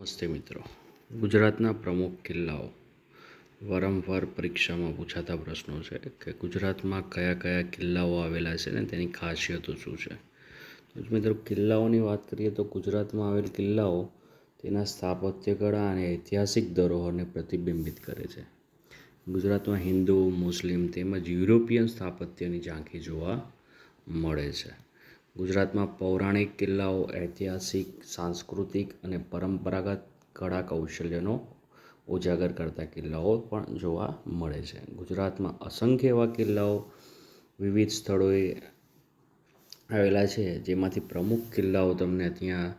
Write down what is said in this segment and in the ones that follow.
નમસ્તે મિત્રો. ગુજરાતના પ્રમુખ કિલ્લાઓ. વારંવાર પરીક્ષામાં પૂછાતા પ્રશ્નો છે કે ગુજરાતમાં કયા કયા કિલ્લાઓ આવેલા છે ને તેની ખાસિયતો શું છે? તો મિત્રો, કિલ્લાઓની વાત કરીએ તો ગુજરાતમાં આવેલ કિલ્લાઓ તેના સ્થાપત્ય કળા અને ઐતિહાસિક ધરોહરને પ્રતિબિંબિત કરે છે. ગુજરાતમાં હિન્દુ, મુસ્લિમ તેમજ યુરોપિયન સ્થાપત્યની ઝાંખી જોવા મળે છે. ગુજરાતમાં પૌરાણિક કિલ્લાઓ, ઐતિહાસિક, સાંસ્કૃતિક અને પરંપરાગત કળા કૌશલ્યનો ઉજાગર કરતા કિલ્લાઓ પણ જોવા મળે છે. ગુજરાતમાં અસંખ્ય એવા કિલ્લાઓ વિવિધ સ્થળોએ આવેલા છે, જેમાંથી પ્રમુખ કિલ્લાઓ તમને ત્યાં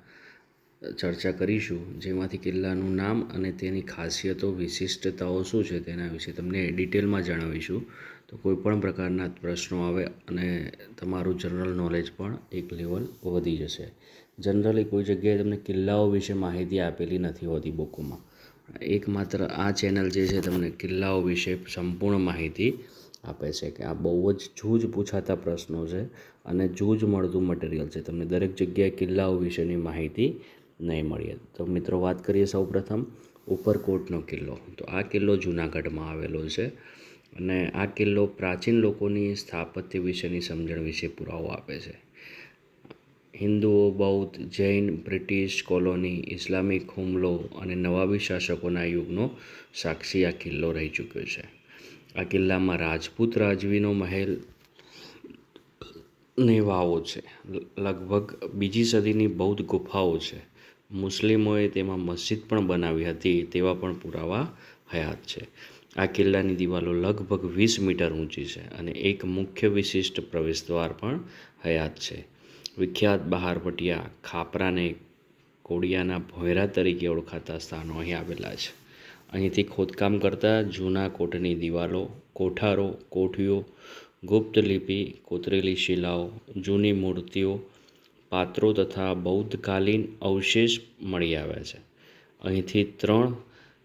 ચર્ચા કરીશું. જેમાંથી કિલ્લાનું નામ અને તેની ખાસિયતો, વિશિષ્ટતાઓ શું છે તેના વિશે તમને ડિટેલમાં જણાવીશું. તો કોઈ પણ પ્રકારના પ્રશ્નો આવે અને તમારું જનરલ નોલેજ પણ એક લેવલ વધી જશે. જનરલી કોઈ જગ્યાએ તમને કિલ્લાઓ વિશે માહિતી આપેલી નથી હોતી બુકોમાં. એકમાત્ર આ ચેનલ જે છે તમને કિલ્લાઓ વિશે સંપૂર્ણ માહિતી આપે છે કે આ બહુ જ જૂજ પૂછાતા પ્રશ્નો છે અને જૂજ મળતું મટીરિયલ છે. તમને દરેક જગ્યાએ કિલ્લાઓ વિશેની માહિતી નહીં મળીએ તો મિત્રો વાત કરીએ સૌપ્રથમ ઉપરકોટનો કિલ્લો. તો આ કિલ્લો જૂનાગઢમાં આવેલો છે. અને આ કિલ્લો પ્રાચીન લોકોની સ્થાપત્ય વિશેની સમજણ વિશે પુરાવો આપે છે. હિન્દુઓ, બૌદ્ધ, જૈન, બ્રિટિશ કોલોની, ઇસ્લામિક હુમલો અને નવાબી શાસકોના યુગનો સાક્ષી આ કિલ્લો રહી ચૂક્યો છે. આ કિલ્લામાં રાજપૂત રાજવીનો મહેલ ને વાવો છે. લગભગ બીજી સદીની બૌદ્ધ ગુફાઓ છે. મુસ્લિમોએ તેમાં મસ્જિદ પણ બનાવી હતી તેવા પણ પુરાવા હયાત છે. આ કિલ્લાની દિવાલો લગભગ વીસ મીટર ઊંચી છે અને એક મુખ્ય વિશિષ્ટ પ્રવેશદ્વાર પણ હયાત છે. વિખ્યાત બહારપટિયા ખાપરાને કોડિયાના ભોયરા તરીકે ઓળખાતા સ્થાનો અહીં આવેલા છે. અહીંથી ખોદકામ કરતા જૂના કોટની દિવાલો, કોઠારો, કોઠીઓ, ગુપ્ત લિપિ, કોતરેલી શિલાઓ, જૂની મૂર્તિઓ, પાત્રો તથા બૌદ્ધકાલીન અવશેષ મળી આવ્યા છે. અહીંથી ત્રણ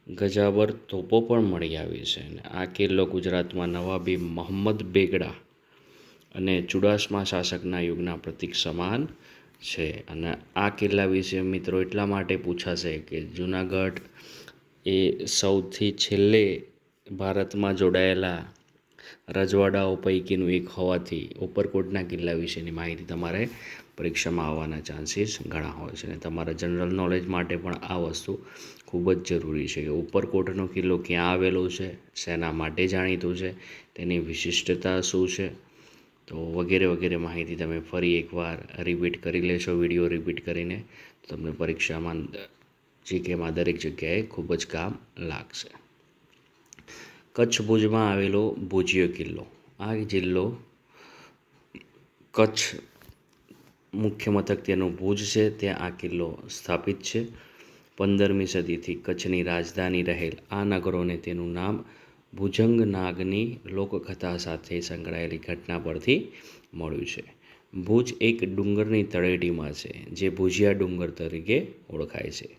ગજાવર તોપો પણ મળી આવી છે. અને આ કિલ્લો ગુજરાતમાં નવાબી મોહમ્મદ બેગડા અને ચુડાસમા શાસકના યુગના પ્રતીક સમાન છે. અને આ કિલ્લા વિશે મિત્રો એટલા માટે પૂછાશે કે જૂનાગઢ એ સૌથી છેલ્લે ભારતમાં જોડાયેલા રજવાડાઓ પૈકીનું એક હોવાથી ઉપરકોટના કિલ્લા વિશેની માહિતી તમારે પરીક્ષામાં આવવાના ચાન્સીસ ઘણા હોય છે. અને તમારા જનરલ નોલેજ માટે પણ આ વસ્તુ ખૂબ જ જરૂરી છે કે ઉપરકોટનો કિલ્લો ક્યાં આવેલો છે, શેના માટે જાણીતું છે, તેની વિશિષ્ટતા શું છે, તો વગેરે વગેરે માહિતી તમે ફરી એકવાર રિપીટ કરી લેશો વીડિયો રિપીટ કરીને તમને પરીક્ષામાં જીકેમાં દરેક જગ્યાએ ખૂબ જ કામ લાગશે. કચ્છ ભુજમાં આવેલો ભુજિયો કિલ્લો. આ જિલ્લો કચ્છ મુખ્ય મથક તેનું ભુજ છે, ત્યાં આ કિલ્લો સ્થાપિત છે. પંદરમી સદીથી કચ્છની રાજધાની રહેલ આ નગરોને તેનું નામ ભુજંગ નાગની લોકકથા સાથે સંકળાયેલી ઘટના પરથી મળ્યું છે. ભુજ એક ડુંગરની તળેટીમાં છે, જે ભુજિયા ડુંગર તરીકે ઓળખાય છે.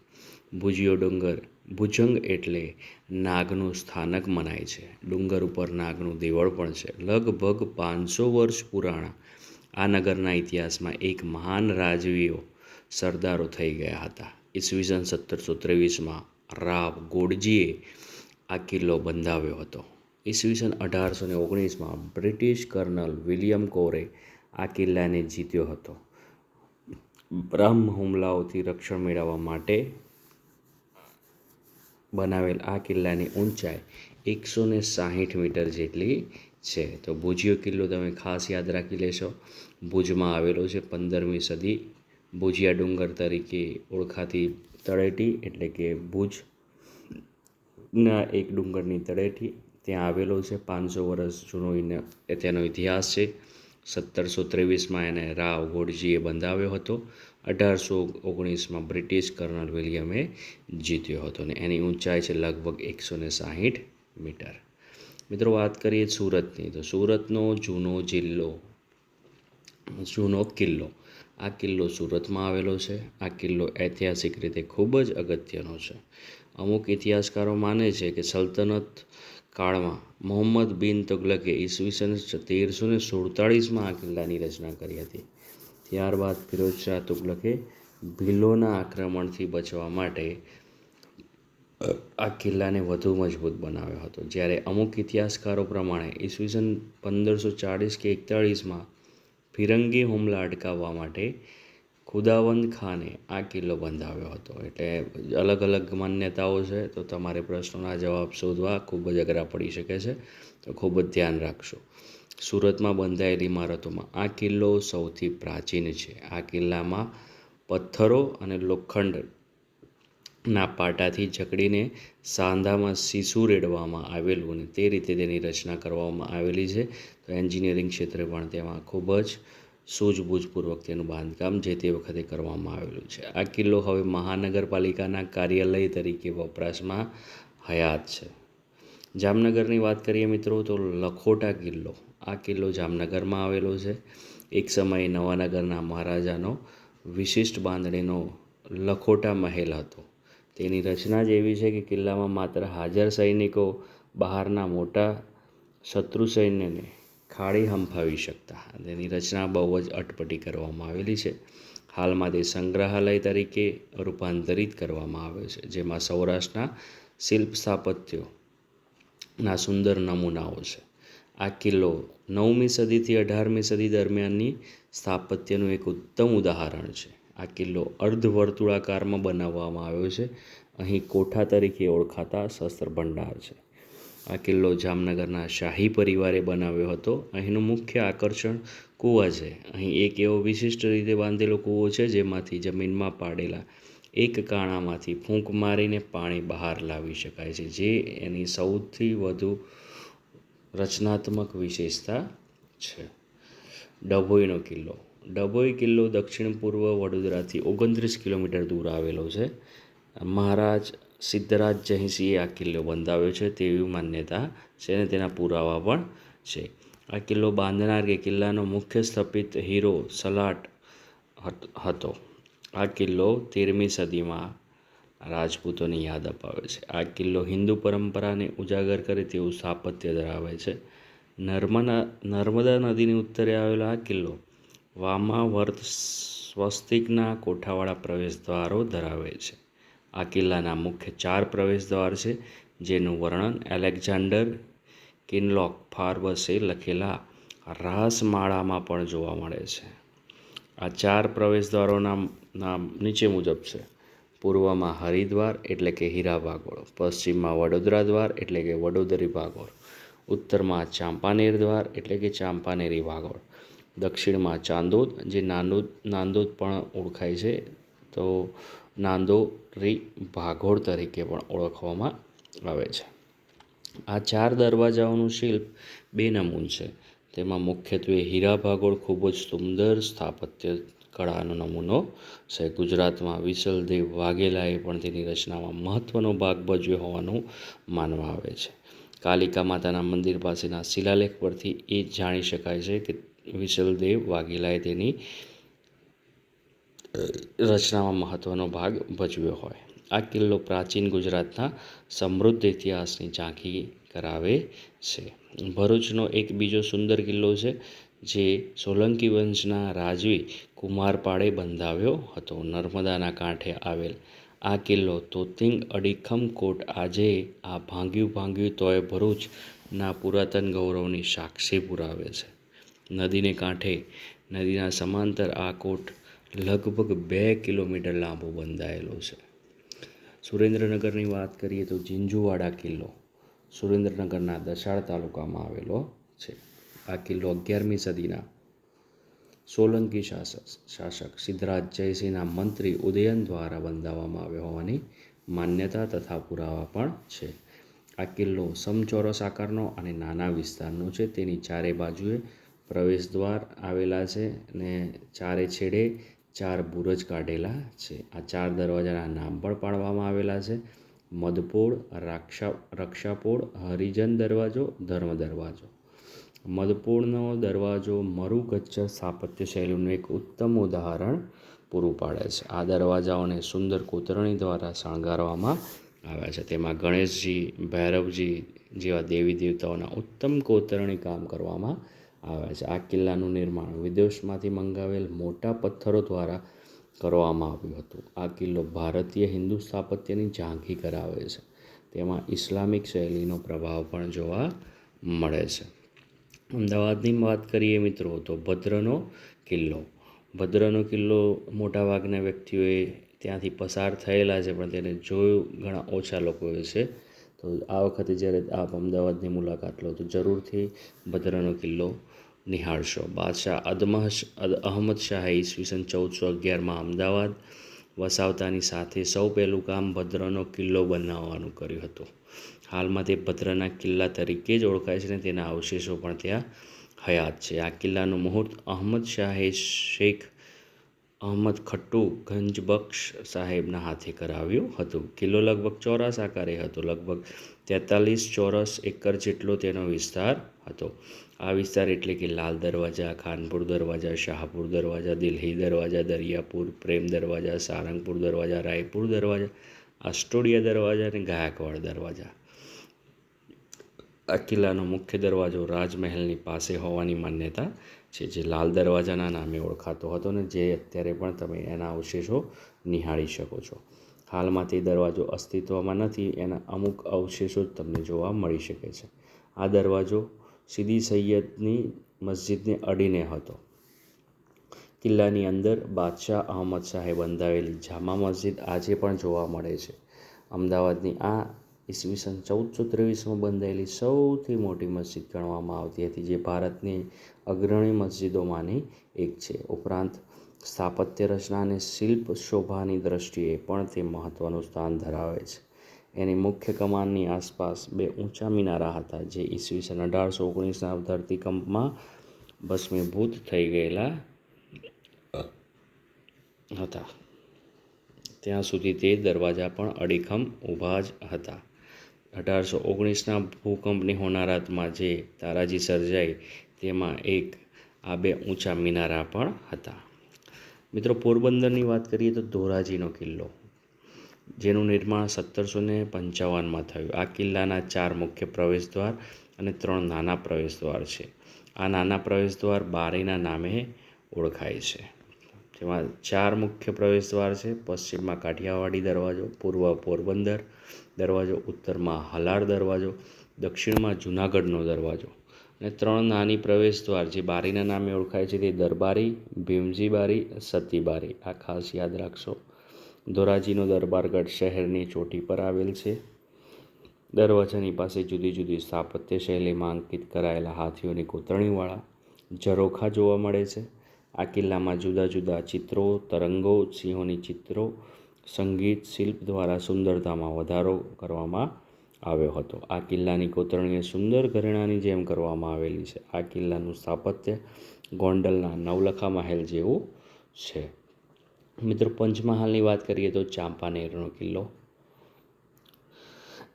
ભુજિયો ડુંગર ભુજંગ એટલે નાગનું સ્થાનક મનાય છે. ડુંગર ઉપર નાગનું દેવળ પણ છે. લગભગ પાંચસો વર્ષ પુરાણા આ નગરના ઇતિહાસમાં એક મહાન રાજવીઓ સરદારો થઈ ગયા હતા. ઈસવીસન સત્તરસો ત્રેવીસમાં રાવ ગોડજીએ આ કિલ્લો બંધાવ્યો હતો. ઈસવીસન અઢારસો ને ઓગણીસમાં બ્રિટિશ કર્નલ વિલિયમ કોરે આ કિલ્લાને જીત્યો હતો. બ્રહ્મ હુમલાઓથી રક્ષણ મેળવવા માટે બનાવેલ આ કિલ્લાની ઊંચાઈ એકસો ને સાહીઠ મીટર જેટલી છે. તો ભુજિયો કિલ્લો તમે ખાસ યાદ રાખી લેશો. ભુજમાં આવેલો છે પંદરમી સદી ભુજિયા ડુંગર તરીકે ઓળખાતી તળેટી એટલે કે ભુજના એક ડુંગરની તળેટી. ત્યાં આવેલો છે પાંચસો વર્ષ જૂનો તેનો ઇતિહાસ છે. સત્તરસો ત્રેવીસમાં એને રાવ ગોડજીએ બંધાવ્યો હતો. અઢારસો ઓગણીસમાં બ્રિટિશ કર્નલ વિલિયમે જીત્યો હતો અને એની ઊંચાઈ છે લગભગ એકસો ને સાહીઠ મીટર. મિત્રો વાત કરીએ સુરતની. તો સુરતનો જૂનો જિલ્લો, જૂનો કિલ્લો. આ કિલ્લો સુરતમાં આવેલો છે. આ કિલ્લો ઐતિહાસિક રીતે ખૂબ જ અગત્યનો છે. અમુક ઇતિહાસકારો માને છે કે સલ્તનત કાળમાં મોહમ્મદ બિન તુગલકે ઈસવીસન તેરસો ને સુડતાળીસમાં આ કિલ્લાની રચના કરી હતી. ત્યારબાદ ફિરોજ શાહ તુગલકે ભીલોના આક્રમણથી બચવા માટે આ કિલ્લાને વધુ મજબૂત બનાવ્યો હતો. જ્યારે અમુક ઇતિહાસકારો પ્રમાણે ઈસવીસન પંદરસો ચાળીસ કે એકતાળીસમાં ફિરંગી હુમલા અટકાવવા માટે ખુદાવંદ ખાને આ કિલ્લો બંધાવ્યો હતો. એટલે અલગ અલગ માન્યતાઓ છે, તો તમારે પ્રશ્નોના જવાબ શોધવા ખૂબ જ અઘરા પડી શકે છે, તો ખૂબ જ ધ્યાન રાખશો. સુરતમાં બંધાયેલી ઇમારતોમાં આ કિલ્લો સૌથી પ્રાચીન છે. આ કિલ્લામાં પથ્થરો અને લોખંડના પાટાથી જકડીને સાંધામાં સીસું રેડવામાં આવેલું અને તે રીતે તેની રચના કરવામાં આવેલી છે. તો એન્જિનિયરિંગ ક્ષેત્રે પણ તેમાં ખૂબ જ સૂઝબૂઝપૂર્વક તેનું બાંધકામ જે તે વખતે કરવામાં આવેલું છે. આ કિલ્લો હવે મહાનગરપાલિકાના કાર્યાલય તરીકે વપરાશમાં હયાત છે. જામનગરની વાત કરીએ મિત્રો તો લખોટા કિલ્લો. આ કિલ્લો જામનગરમાં આવેલો છે. એક સમયે નવાનગરના મહારાજાનો વિશિષ્ટ બાંધણીનો લખોટા મહેલ હતો. તેની રચના જ એવી છે કે કિલ્લામાં માત્ર હાજર સૈનિકો, બહારના મોટા શત્રુ સૈન્યને ખાડી હંફાવી શકતા. તેની રચના બહુ જ અટપટી કરવામાં આવેલી છે. હાલમાં તે સંગ્રહાલય તરીકે રૂપાંતરિત કરવામાં આવે છે, જેમાં સૌરાષ્ટ્રના શિલ્પ સ્થાપત્યોના સુંદર નમૂનાઓ છે. આ કિલ્લો નવમી સદીથી અઢારમી સદી દરમિયાનની સ્થાપત્યનું એક ઉત્તમ ઉદાહરણ છે. આ કિલ્લો અર્ધ વર્તુળાકારમાં બનાવવામાં આવ્યો છે. અહીં કોઠા તરીકે ઓળખાતા શસ્ત્ર ભંડાર છે. આ કિલ્લો જામનગરના શાહી પરિવારે બનાવ્યો હતો. અહીંનું મુખ્ય આકર્ષણ કૂવા છે. અહીં એક એવો વિશિષ્ટ રીતે બાંધેલો કૂવો છે જેમાંથી જમીનમાં પાડેલા એક કાણામાંથી ફૂંક મારીને પાણી બહાર લાવી શકાય છે, જે એની સૌથી વધુ રચનાત્મક વિશેષતા છે. ડભોઈનો કિલ્લો ડભોઈ કિલ્લો દક્ષિણ પૂર્વ વડોદરાથી ઓગણત્રીસ કિલોમીટર દૂર આવેલો છે. મહારાજ સિદ્ધરાજ જયસિંહે આ કિલ્લો બંધાવ્યો છે તેવી માન્યતા છે અને તેના પુરાવા પણ છે. આ કિલ્લો બાંધનાર કે કિલ્લાનો મુખ્ય સ્થાપિત હીરો સલાટ હતો આ કિલ્લો તેરમી સદીમાં રાજપૂતોની યાદ અપાવે છે. આ કિલ્લો હિન્દુ પરંપરાને ઉજાગર કરે તેવું સ્થાપત્ય ધરાવે છે. નર્મદા નર્મદા નદીની ઉત્તરે આવેલો આ કિલ્લો વામાવર્ત સ્વસ્તિકના કોઠાવાળા પ્રવેશદ્વારો ધરાવે છે. આ કિલ્લાના મુખ્ય ચાર પ્રવેશદ્વાર છે, જેનું વર્ણન એલેક્ઝાન્ડર કિનલોક ફાર્બસે લખેલા રાસમાળામાં પણ જોવા મળે છે. આ ચાર પ્રવેશદ્વારોના નામ નીચે મુજબ છે. પૂર્વમાં હરિદ્વાર એટલે કે હીરા ભાગોળ, પશ્ચિમમાં વડોદરા દ્વાર એટલે કે વડોદરી ભાગોળ, ઉત્તરમાં ચાંપાનેર દ્વાર એટલે કે ચાંપાનેરી ભાગોળ દક્ષિણમાં ચાંદોદ, જે નાંદોદ નાંદોદ પણ ઓળખાય છે. તો નાંદોરી ભાગોળ તરીકે પણ ઓળખવામાં આવે છે. આ ચાર દરવાજાઓનું શિલ્પ બે નમૂન છે. તેમાં મુખ્યત્વે હીરા ભાગોળ ખૂબ જ સુંદર સ્થાપત્ય કળાનો નમૂનો છે. ગુજરાતમાં વિશલદેવ વાઘેલાએ પણ તેની રચનામાં મહત્ત્વનો ભાગ ભજવ્યો હોવાનું માનવા આવે છે. કાલિકા માતાના મંદિર પાસેના શિલાલેખ પરથી એ જાણી શકાય છે કે વિસલદેવ વાઘેલાએ તેની રચનામાં મહત્ત્વનો ભાગ ભજવ્યો હોય. આ કિલ્લો પ્રાચીન ગુજરાતના સમૃદ્ધ ઇતિહાસની ઝાંખી કરાવે છે. ભરૂચનો એક બીજો સુંદર કિલ્લો છે, જે સોલંકી વંશના રાજવી કુમારપાળે બંધાવ્યો હતો. નર્મદાના કાંઠે આવેલ આ કિલ્લો તોતિંગ અડીખમ કોટ આજે આ ભાંગ્યું ભાંગ્યું તોય ભરૂચના પુરાતન ગૌરવની સાક્ષી પુરાવે છે. નદીને કાંઠે નદીના સમાંતર આ કોટ લગભગ બે કિલોમીટર લાંબો બંધાયેલો છે. સુરેન્દ્રનગરની વાત કરીએ તો ઝીંઝુવાડા કિલ્લો સુરેન્દ્રનગરના દશાળ તાલુકામાં આવેલો છે. આ કિલ્લો અગિયારમી સદીના સોલંકી શાસક શાસક સિદ્ધરાજ જયસિંહના મંત્રી ઉદયન દ્વારા બંધાવવામાં આવ્યો હોવાની માન્યતા તથા પુરાવા પણ છે. આ કિલ્લો સમચોરસ આકારનો અને નાના વિસ્તારનો છે. તેની ચારે બાજુએ પ્રવેશદ્વાર આવેલા છે અને ચારે છેડે ચાર બુરજ કાઢેલા છે. આ ચાર દરવાજાના નામ પણ પાડવામાં આવેલા છે. મધપોળ, રાક્ષા, રક્ષાપોળ, હરિજન દરવાજો, ધર્મ દરવાજો. મધપોળનો દરવાજો મરુગચ્છ સ્થાપત્ય શૈલીનું એક ઉત્તમ ઉદાહરણ પૂરું પાડે છે. આ દરવાજાઓને સુંદર કોતરણી દ્વારા શણગારવામાં આવ્યા છે. તેમાં ગણેશજી, ભૈરવજી જેવા દેવી દેવતાઓના ઉત્તમ કોતરણી કામ કરવામાં આવ્યા છે. આ કિલ્લાનું નિર્માણ વિદેશમાંથી મંગાવેલ મોટા પથ્થરો દ્વારા કરવામાં આવ્યું હતું. આ કિલ્લો ભારતીય હિન્દુ સ્થાપત્યની ઝાંખી કરાવે છે. તેમાં ઇસ્લામિક શૈલીનો પ્રભાવ પણ જોવા મળે છે. અમદાવાદની વાત કરીએ મિત્રો, તો ભદ્રનો કિલ્લો. ભદ્રનો કિલ્લો મોટાભાગના વ્યક્તિઓએ ત્યાંથી પસાર થયેલા છે, પણ તેને જોયું ઘણા ઓછા લોકોએ છે. તો આ વખતે જ્યારે આપ અમદાવાદની મુલાકાત લો, તો જરૂરથી ભદ્રનો કિલ્લો નિહાળશો. બાદશાહ અદમહ અહમદ શાહે ઈસવીસન ચૌદસો અગિયારમાં અમદાવાદ વસાવતાની સાથે સૌ પહેલું કામ ભદ્રનો કિલ્લો બનાવવાનું કર્યું હતું. હાલમાં તે ભદ્રના કિલ્લા તરીકે જ ઓળખાય છે અને તેના અવશેષો પણ ત્યાં હયાત છે. આ કિલ્લાનું મુહૂર્ત અહમદ શાહે શેખ અહમદ ખટ્ટુ ગંજબક્ષ સાહેબના હાથે કરાવ્યું હતું. કિલ્લો લગભગ ચોરસ આકારે હતો. લગભગ તેતાલીસ ચોરસ એકર જેટલો તેનો વિસ્તાર હતો. આ વિસ્તાર એટલે કે લાલ દરવાજા, ખાનપુર દરવાજા, શાહપુર દરવાજા, દિલ્હી દરવાજા, દરિયાપુર, પ્રેમ દરવાજા, સારંગપુર દરવાજા, રાયપુર દરવાજા, આસ્ટોડિયા દરવાજા અને ગાયકવાડ દરવાજા. આ કિલ્લાનો મુખ્ય દરવાજો રાજમહેલની પાસે હોવાની માન્યતા છે, જે લાલ દરવાજાના નામે ઓળખાતો હતો ને જે અત્યારે પણ તમે એના અવશેષો નિહાળી શકો છો. હાલમાં તે દરવાજો અસ્તિત્વમાં નથી, એના અમુક અવશેષો જ તમને જોવા મળી શકે છે. આ દરવાજો સીદી સૈયદની મસ્જિદને અડીને હતો. કિલ્લાની અંદર બાદશાહ અહમદ શાહે બંધાવેલી જામા મસ્જિદ આજે પણ જોવા મળે છે. અમદાવાદની આ ઈસવીસન ચૌદસો ત્રેવીસમાં બંધાયેલી સૌથી મોટી મસ્જિદ ગણવામાં આવતી હતી, જે ભારતની અગ્રણી મસ્જિદોમાંની એક છે. ઉપરાંત સ્થાપત્ય રચના અને શિલ્પ શોભાની દ્રષ્ટિએ પણ તે મહત્ત્વનું સ્થાન ધરાવે છે. એની મુખ્ય કમાનની આસપાસ બે ઊંચા મિનારા હતા જે ઈસવીસન અઢારસો ઓગણીસના ધરતીકંપમાં ભસ્મીભૂત થઈ ગયેલા હતા. ત્યાં સુધી તે દરવાજા પણ અડીખમ ઊભા જ હતા. અઢારસો ઓગણીસના ભૂકંપની હોનારતમાં જે તારાજી સર્જાઈ તેમાં એક આ બે ઊંચા મિનારા પણ હતા. મિત્રો, પોરબંદરની વાત કરીએ તો ધોરાજીનો કિલ્લો, જેનું નિર્માણ સત્તરસો ને પંચાવનમાં થયું. આ કિલ્લાના ચાર મુખ્ય પ્રવેશદ્વાર અને ત્રણ નાના પ્રવેશદ્વાર છે. આ નાના પ્રવેશદ્વાર બારીના નામે ઓળખાય છે. જેમાં ચાર મુખ્ય પ્રવેશદ્વાર છે. પશ્ચિમમાં કાઠિયાવાડી દરવાજો, પૂર્વ પોરબંદર દરવાજો, ઉત્તરમાં હલાર દરવાજો, દક્ષિણમાં જૂનાગઢનો દરવાજો અને ત્રણ નાની પ્રવેશદ્વાર જે બારીના નામે ઓળખાય છે તે દરબારી ભીમજી બારી સતી બારી આ ખાસ યાદ રાખશો. ધોરાજીનો દરબારગઢ શહેરની ચોટી પર આવેલ છે. દરવાજાની પાસે જુદી જુદી સ્થાપત્ય શૈલીમાં અંકિત કરાયેલા હાથીઓની કોતરણીવાળા ઝરોખા જોવા મળે છે. આ કિલ્લામાં જુદા જુદા ચિત્રો, તરંગો, સિંહોની ચિત્રો, સંગીત, શિલ્પ દ્વારા સુંદરતામાં વધારો કરવામાં આવ્યો હતો. આ કિલ્લાની કોતરણીએ સુંદર ઘરેણાની જેમ કરવામાં આવેલી છે. આ કિલ્લાનું સ્થાપત્ય ગોંડલના નવલખા મહેલ જેવું છે. મિત્રો, પંચમહાલની વાત કરીએ તો ચાંપાનેરનો કિલ્લો,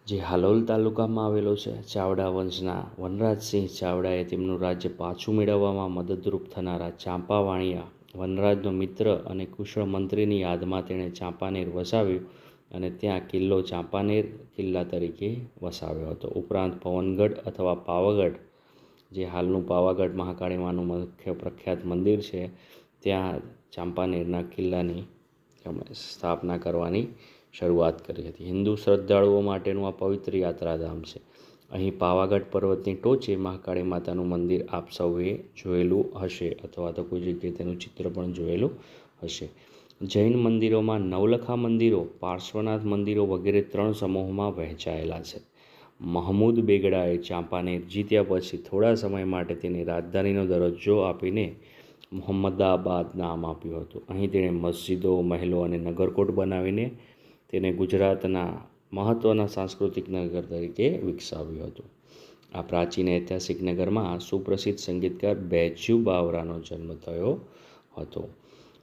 જે હાલોલ તાલુકામાં આવેલો છે. ચાવડા વંશના વનરાજસિંહ ચાવડાએ તેમનું રાજ્ય પાછું મેળવવામાં મદદરૂપ થનારા ચાંપાવાણિયા વનરાજનો મિત્ર અને કુશળ મંત્રીની યાદમાં તેણે ચાંપાનેર વસાવ્યું. અને ત્યાં કિલ્લો ચાંપાનેર કિલ્લા તરીકે વસાવ્યો હતો. ઉપરાંત પવનગઢ અથવા પાવાગઢ, જે હાલનું પાવાગઢ મહાકાળીમાનું મુખ્ય પ્રખ્યાત મંદિર છે, ત્યાં ચાંપાનેરના કિલ્લાની સ્થાપના કરવાની શરૂઆત કરી હતી. હિન્દુ શ્રદ્ધાળુઓ માટેનું આ પવિત્ર યાત્રાધામ છે. અહીં પાવાગઢ પર્વતની ટોચે મહાકાળી માતાનું મંદિર આપ સૌએ જોયેલું હશે અથવા તો કોઈ જગ્યાએ તેનું ચિત્ર પણ જોયેલું હશે. જૈન મંદિરોમાં નવલખા મંદિરો, પાર્શ્વનાથ મંદિરો વગેરે ત્રણ સમૂહમાં વહેંચાયેલા છે. મહમૂદ બેગડાએ ચાંપાનેર જીત્યા પછી થોડા સમય માટે તેની રાજધાનીનો દરજ્જો આપીને મોહમ્મદાબાદ નામ આપ્યું હતું. અહીં તેણે મસ્જિદો, મહેલો અને નગરકોટ બનાવીને તેને ગુજરાતના મહત્ત્વના સાંસ્કૃતિક નગર તરીકે વિકસાવ્યું હતું. આ પ્રાચીન ઐતિહાસિક નગરમાં સુપ્રસિદ્ધ સંગીતકાર બૈજુ બાવરાનો જન્મ થયો હતો.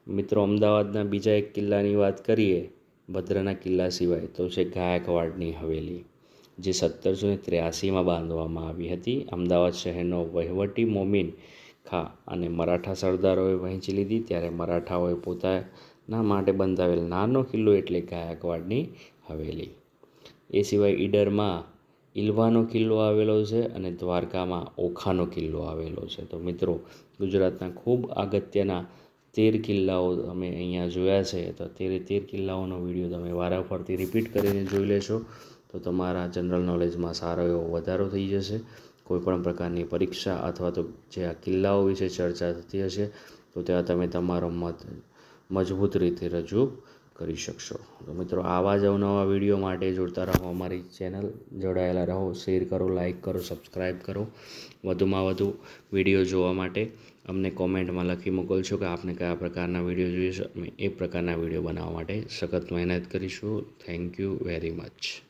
મિત્રો, અમદાવાદના બીજા એક કિલ્લાની વાત કરીએ, ભદ્રના કિલ્લા સિવાય, તો છે ગાયકવાડની હવેલી, જે સત્તરસો ને ત્ર્યાસીમાં બાંધવામાં આવી હતી. અમદાવાદ શહેરનો વહીવટી મોમીન ખા અને મરાઠા સરદારોએ વહેંચી લીધી, ત્યારે મરાઠાઓએ પોતાના માટે બંધાવેલ નાનો કિલ્લો એટલે ગાયકવાડની હવેલી. એ સિવાય ઈડરમાં ઇલવાનો કિલ્લો આવેલો છે અને દ્વારકામાં ઓખાનો કિલ્લો આવેલો છે. તો મિત્રો, ગુજરાતના ખૂબ અગત્યના તેર કિલ્લાઓ અમે અહીંયા જોયા છે, તો તેરે તેર કિલ્લાઓનો વીડિયો તમે વારાફરતી રિપીટ કરીને જોઈ લેશો. તો તમારા જનરલ નોલેજમાં સારો એવો વધારો થઈ જશે. કોઈપણ પ્રકારની પરીક્ષા અથવા તો જે આ કિલ્લાઓ વિશે ચર્ચા થતી હશે, તો ત્યાં તમે તમારો મત મજબૂત રીતે રજૂ કરી શકશો. તો મિત્રો, આવા જ અવનવા વીડિયો માટે જોડતા રહો અમારી ચેનલ જોડાયેલા રહો શેર કરો લાઇક કરો સબસ્ક્રાઈબ કરો. વધુમાં વધુ વીડિયો જોવા માટે અમને કોમેન્ટમાં લખી મોકલશો કે આપને કયા પ્રકારના વીડિયો જોઈએ છે. અમે એ પ્રકારના વીડિયો બનાવવા માટે સખત મહેનત કરીશું. Thank you very much